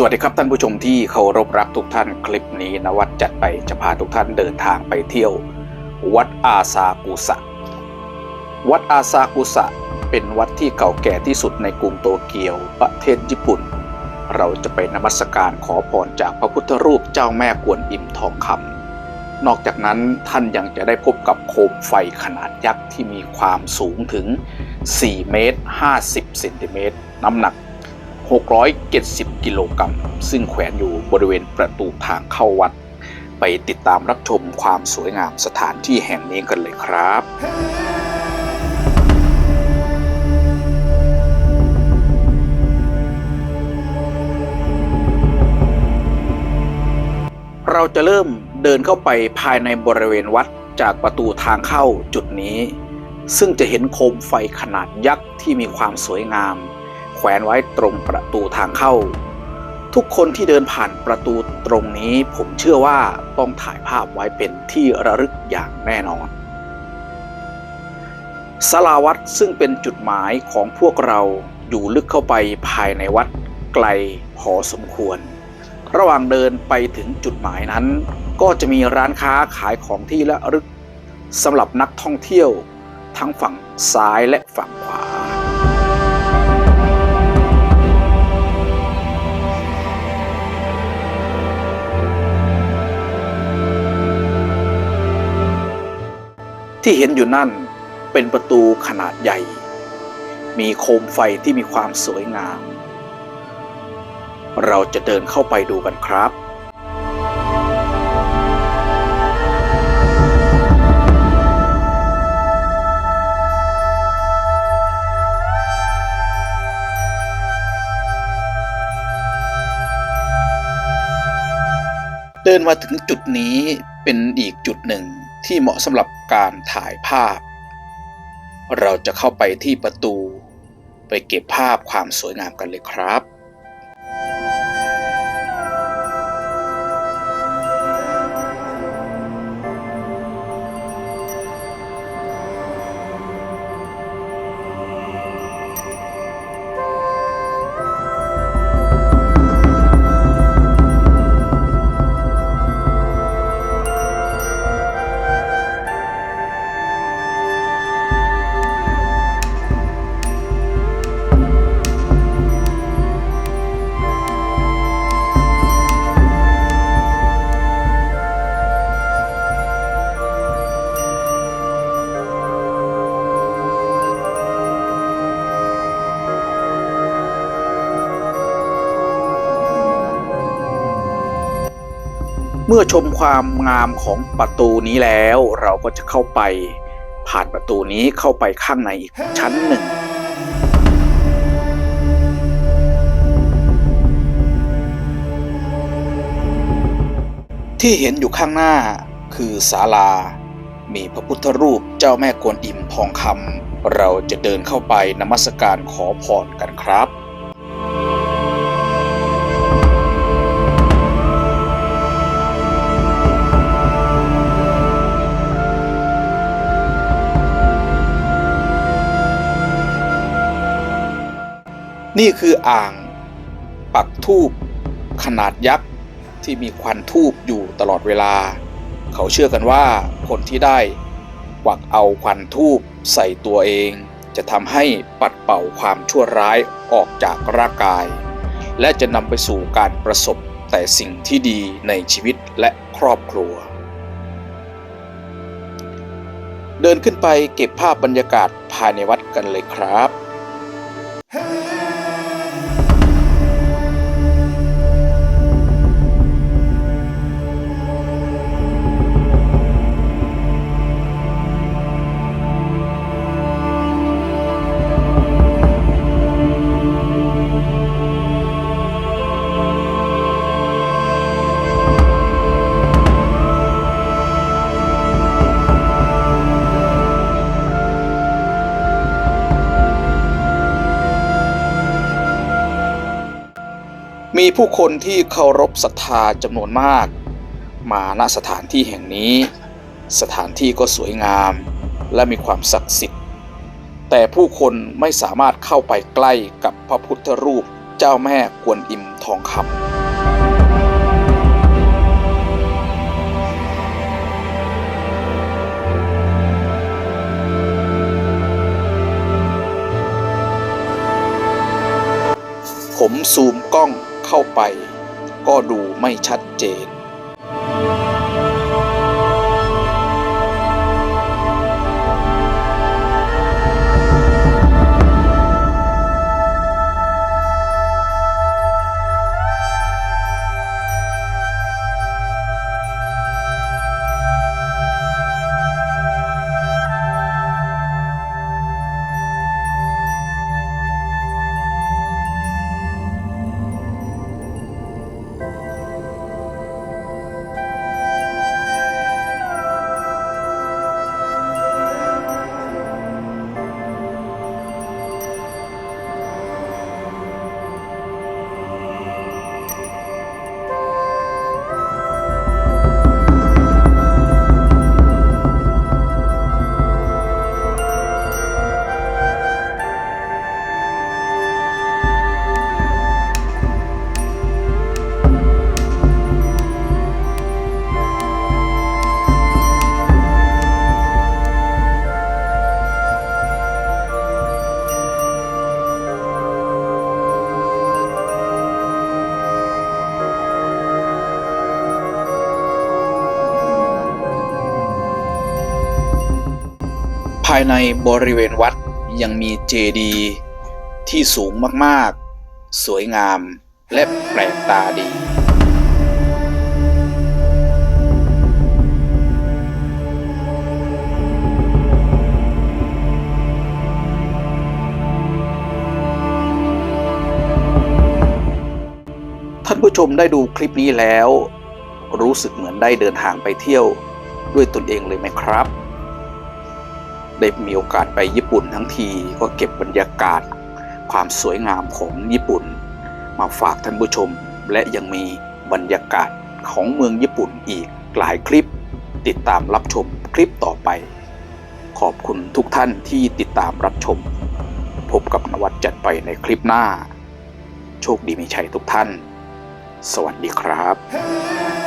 สวัสดีครับท่านผู้ชมที่เคารพรักทุกท่านคลิปนี้นวัดจัดไปจะพาทุกท่านเดินทางไปเที่ยว วัดอาซากุสะ วัดอาซากุสะเป็นวัดที่เก่าแก่ที่สุดในกรุงโตเกียวประเทศญี่ปุ่น เราจะไปนมัสการขอพรจากพระพุทธรูปเจ้าแม่กวนอิมทองคำนอกจากนั้นท่านยังจะได้พบกับโคมไฟขนาดยักษ์ที่มีความสูงถึง 4 เมตร 50 เซนติเมตร น้ำหนัก 670 กิโลกรัม ซึ่งแขวนอยู่บริเวณประตูทางเข้าวัด ไปติดตามรับชมความสวยงามสถานที่แห่งนี้กันเลยครับ เราจะเริ่มเดินเข้าไปภายในบริเวณวัดจากประตูทางเข้าจุดนี้ ซึ่งจะเห็นโคมไฟขนาดยักษ์ที่มีความสวยงาม แขวนไว้ตรงประตูทางเข้า ทุกคนที่เดินผ่านประตูตรงนี้ผมเชื่อว่าต้องถ่ายภาพไว้เป็นที่ระลึกอย่างแน่นอนศาลาวัดซึ่งเป็นจุดหมายของพวกเราอยู่ลึกเข้าไปภายในวัดไกลพอสมควร ระหว่างเดินไปถึงจุดหมายนั้น ก็จะมีร้านค้าขายของที่ระลึกสำหรับนักท่องเที่ยว ทั้งฝั่งซ้ายและฝั่งขวา ที่เห็นอยู่นั่นเป็นประตูขนาดใหญ่ มีโคมไฟที่มีความสวยงาม เราจะเดินเข้าไปดูกันครับเดินมาถึงจุดนี้เป็นอีกจุดหนึ่ง ที่เหมาะสำหรับการถ่ายภาพ เราจะเข้าไปที่ประตู ไปเก็บภาพความสวยงามกันเลยครับ เมื่อชมความงามของประตูนี้แล้ว เราก็จะเข้าไปผ่านประตูนี้เข้าไปข้างในอีกชั้นหนึ่ง ที่เห็นอยู่ข้างหน้าคือศาลา มีพระพุทธรูปเจ้าแม่กวนอิมทองคำเราจะเดินเข้าไปนมัสการขอพรกันครับ นี่คืออ่างปักทูบขนาดยักษ์ที่มีควันทูบอยู่ตลอดเวลา เขาเชื่อกันว่าคนที่ได้กวักเอาควันทูบใส่ตัวเอง จะทำให้ปัดเป่าความชั่วร้ายออกจากร่างกาย และจะนำไปสู่การประสบแต่สิ่งที่ดีในชีวิตและครอบครัว เดินขึ้นไปเก็บภาพบรรยากาศภายในวัดกันเลยครับ มีผู้คนที่เคารพศรัทธาจำนวนมาก มาณสถานที่แห่งนี้ สถานที่ก็สวยงามและมีความศักดิ์สิทธิ์ แต่ผู้คนไม่สามารถเข้าไปใกล้กับพระพุทธรูปเจ้าแม่กวนอิมทองคำผมซูมกล้อง เข้าไป ก็ดูไม่ชัดเจน ภายในบริเวณวัดยังมีเจดีย์ที่สูงมากๆ สวยงามและแปลกตาดี ท่านผู้ชมได้ดูคลิปนี้แล้ว รู้สึกเหมือนได้เดินทางไปเที่ยวด้วยตนเองเลยไหมครับ ได้มีโอกาสไปญี่ปุ่นทั้งทีก็เก็บบรรยากาศ ความสวยงามของญี่ปุ่น มาฝากท่านผู้ชม และยังมีบรรยากาศของเมืองญี่ปุ่นอีกหลายคลิป ติดตามรับชมคลิปต่อไป ขอบคุณทุกท่านที่ติดตามรับชม พบกับนวัดจัดไปในคลิปหน้า โชคดีมีชัยทุกท่าน สวัสดีครับ